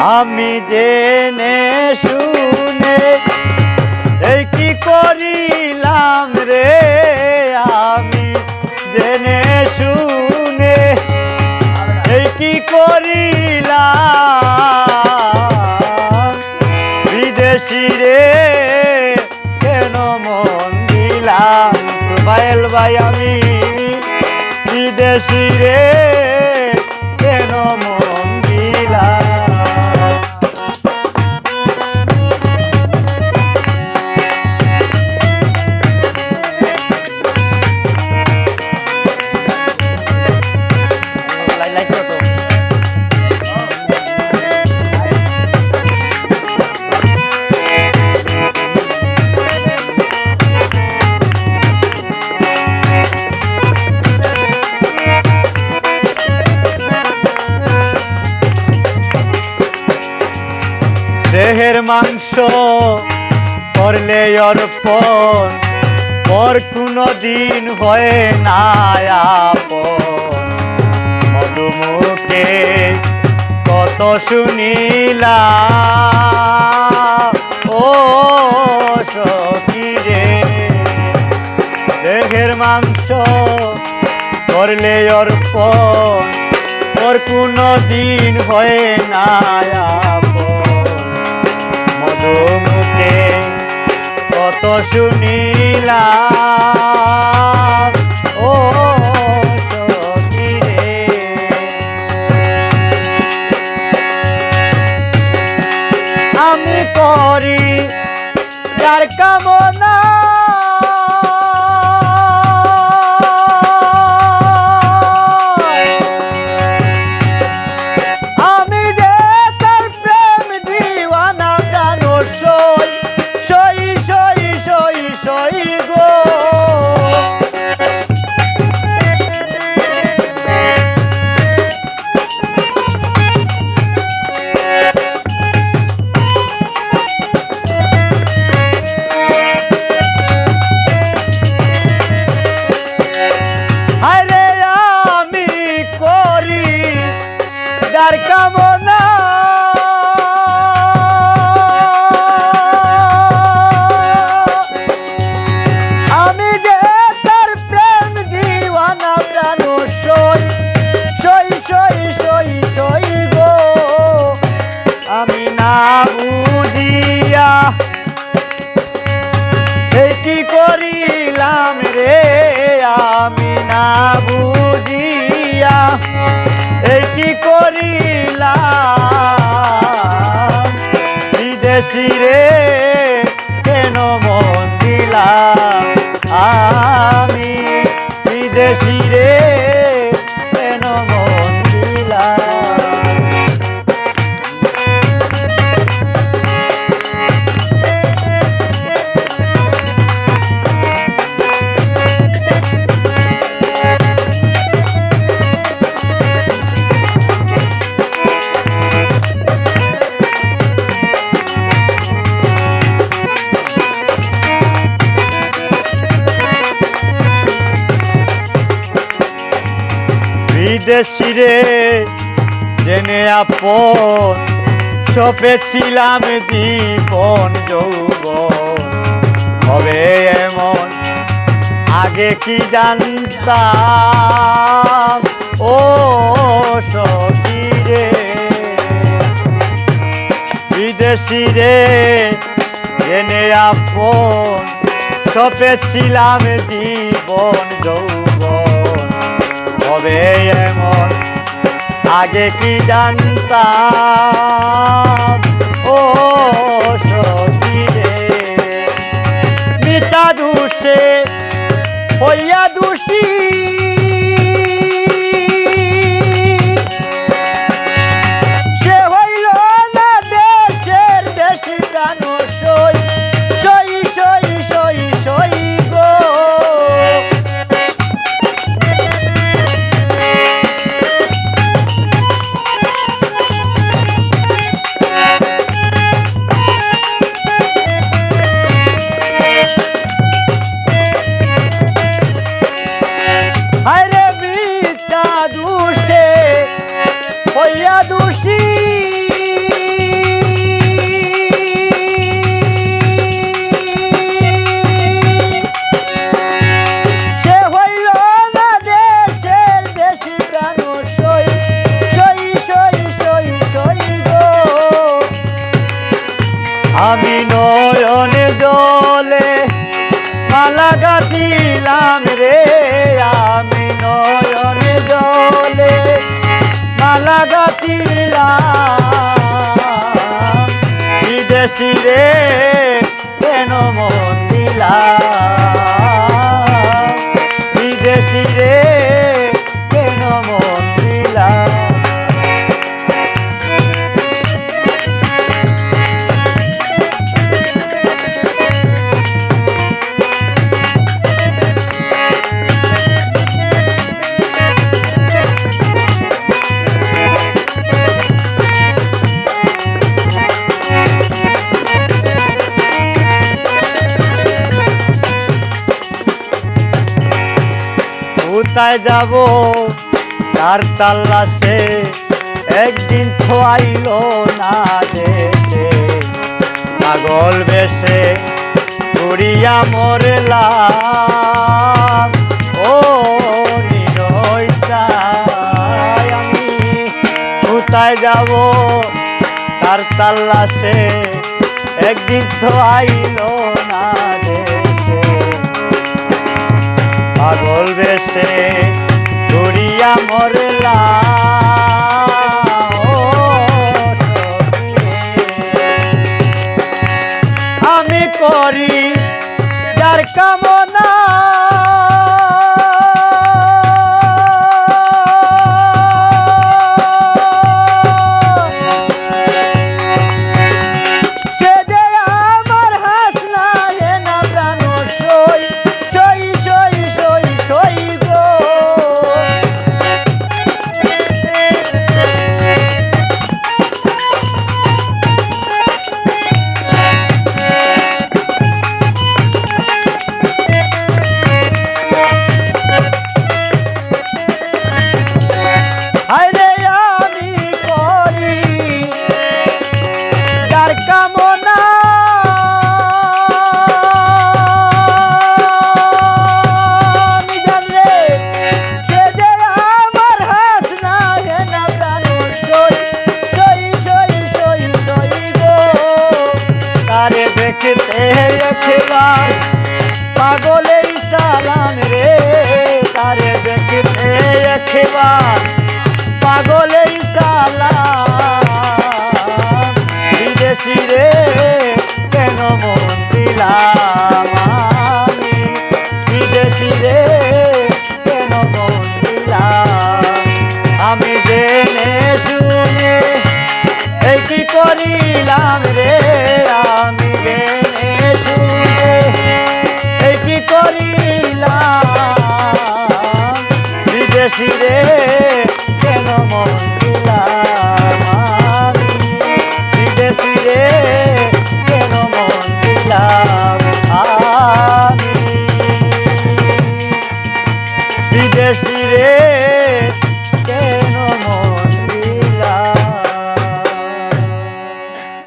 আমি জেনে শুনে এই কি করিলাম রে? আমি জেনে শুনে এই কি করিলাম? বিদেশি রে, কেন মন দিলাম? বাইল ভাই, আমি বিদেশি রে করলে অর্পণ। পর কোনো দিন হয় না মধুমুখে কত শুনিলা ও সখী রে, দেহের মাংস করলে অর্পণ। ওর কোনো দিন হয় না কত শুনিলাম। যার কামনা আমি কি করিলা বিদেশি রে কেন মন দিলা? আমি বিদেশি রে বিদেশি রে, জেনে আপন সপেছিলাম জীবন যৌবন। হবে এমন, আগে কি জানতাম? ও সখী রে, বিদেশি রে, জেনে আপন সপেছিলাম জীবন যৌবন। হবে এমন। আগে কি জানতাম? ও সখী রে মিতা দুষে হইয়া দোষী। দুষে হইয়া দুষি। আমি নয়ন জলে মালা রে আমি নয়ন জলে মালা গাতিলা। বিদেশি রে কেন মন দিলা? রাস্তায় যাব? তার তাল্লাশে একদিন খোয়াইল না দেখে পাগল বেশে পুরিয়া মরলাম। ও আমি যাব? তার তাল্লাশে একদিন তো আইল না মরলা। আমি করি যার কামনা